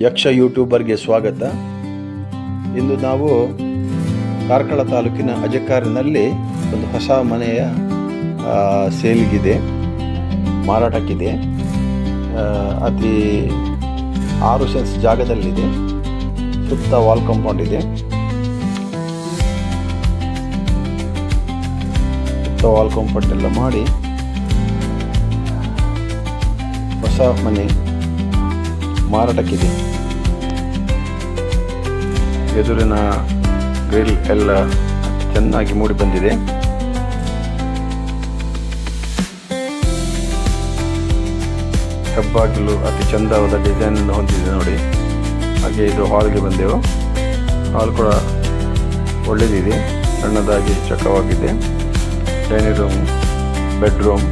ಯಕ್ಷ ಯೂಟ್ಯೂಬರ್ಗೆ ಸ್ವಾಗತ. ಇಂದು ನಾವು ಕಾರ್ಕಳ ತಾಲೂಕಿನ ಅಜಕಾರಿನಲ್ಲಿ ಒಂದು ಹೊಸ ಮನೆಯ ಸೇಲ್ಗಿದೆ, ಮಾರಾಟಕ್ಕಿದೆ. ಅತಿ ಆರು ಸೆನ್ಸ್ ಜಾಗದಲ್ಲಿದೆ. ಸುತ್ತ ವಾಲ್ ಕಾಂಪೌಂಡ್ ಇದೆ. ಸುತ್ತ ವಾಲ್ ಕಾಂಪೌಂಡ್ ಎಲ್ಲ ಮಾಡಿ, ಹೊಸ ಮನೆ. ಮಾರಾಟಕ್ಕಿದೆ. ಎದುರಿನ ಗ್ರಿಲ್ ಎಲ್ಲ ಚೆನ್ನಾಗಿ ಮೂಡಿ ಬಂದಿದೆ. ಹೆಬ್ಬಾಗಿಲು ಅತಿ ಚಂದವಾದ ಡಿಸೈನ್ ಹೊಂದಿದೆ ನೋಡಿ. ಹಾಗೆ ಇದು ಹಾಲ್ಗೆ ಬಂದೆವು. ಹಾಲ್ ಕೂಡ ಒಳ್ಳೆಯದಿದೆ ಸಣ್ಣದಾಗಿ ಚಕವಾಗಿದೆ ಡೈನಿಂಗ್ ರೂಮ್ ಬೆಡ್ರೂಮ್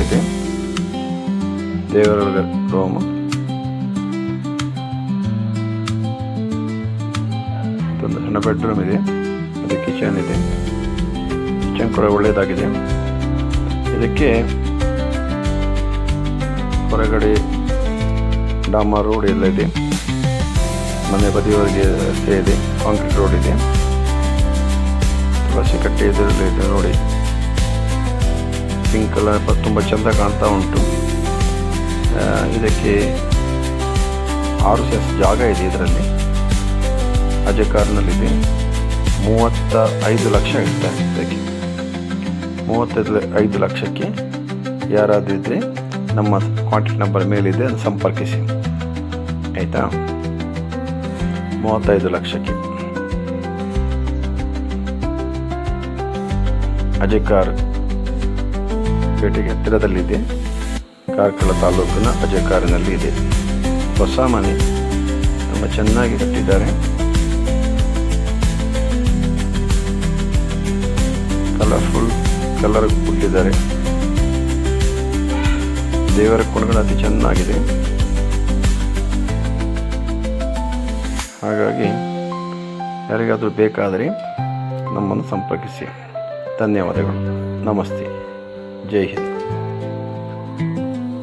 ಇದೆ ದೇವರ ರೋಮ. ಒಂದು ಸಣ್ಣ ಬೆಡ್ರೂಮ್ ಇದೆ. ಅದು ಕಿಚನ್ ಇದೆ. ಕಿಚನ್ ಕೂಡ ಒಳ್ಳೆಯದಾಗಿದೆ ಇದಕ್ಕೆ ಹೊರಗಡೆ ಡಾಮ ರೋಡ್ ಎಲ್ಲ ಇದೆ. ಮನೆ ಬದಿಯವರೆಗೆ ರಸ್ತೆ ಇದೆ. ಕಾಂಕ್ರೀಟ್ ರೋಡ್ ಇದೆ. ತುಳಸಿ ಕಟ್ಟೆ ಎದುರಲ್ಲಿ ಇದೆ ನೋಡಿ. ಪಿಂಕ್ ಕಲರ್ ತುಂಬ ಚೆಂದ ಕಾಣ್ತಾ ಉಂಟು. ಇದಕ್ಕೆ ಆರು ಸೆಸ್ ಜಾಗ ಇದೆ ಇದರಲ್ಲಿ. ಅಜಕಾರ್ನಲ್ಲಿದೆ. ಮೂವತ್ತ ಐದು ಲಕ್ಷ ಇರ್ತಾರೆ ಇದಕ್ಕೆ. ಮೂವತ್ತೈದು ಐದು ಲಕ್ಷಕ್ಕೆ ಯಾರಾದರೂ ಇದ್ದರೆ ನಮ್ಮ ಕಾಂಟ್ಯಾಕ್ಟ್ ನಂಬರ್ ಮೇಲಿದೆ, ಅದನ್ನು ಸಂಪರ್ಕಿಸಿ. ಆಯಿತಾ? ಮೂವತ್ತೈದು ಲಕ್ಷಕ್ಕೆ. ಅಜಕಾರ್ ಪೇಟೆಗೆ ಹತ್ತಿರದಲ್ಲಿದೆ. ಕಾರ್ಕಳ ತಾಲೂಕಿನ ಅಜಕಾರಿನಲ್ಲಿ ಇದೆ. ಹೊಸ ಮನೆ ತುಂಬ ಚೆನ್ನಾಗಿ ಕಟ್ಟಿದ್ದಾರೆ. ಕಲರ್ಫುಲ್ ಕಲರ್ ಕೊಟ್ಟಿದ್ದಾರೆ. ದೇವರ ಕುಣಗಳು ಅತಿ ಚೆನ್ನಾಗಿದೆ. ಹಾಗಾಗಿ ಯಾರಿಗಾದರೂ ಬೇಕಾದರೆ ನಮ್ಮನ್ನು ಸಂಪರ್ಕಿಸಿ. ಧನ್ಯವಾದಗಳು. ನಮಸ್ತೆ. जय हिंद।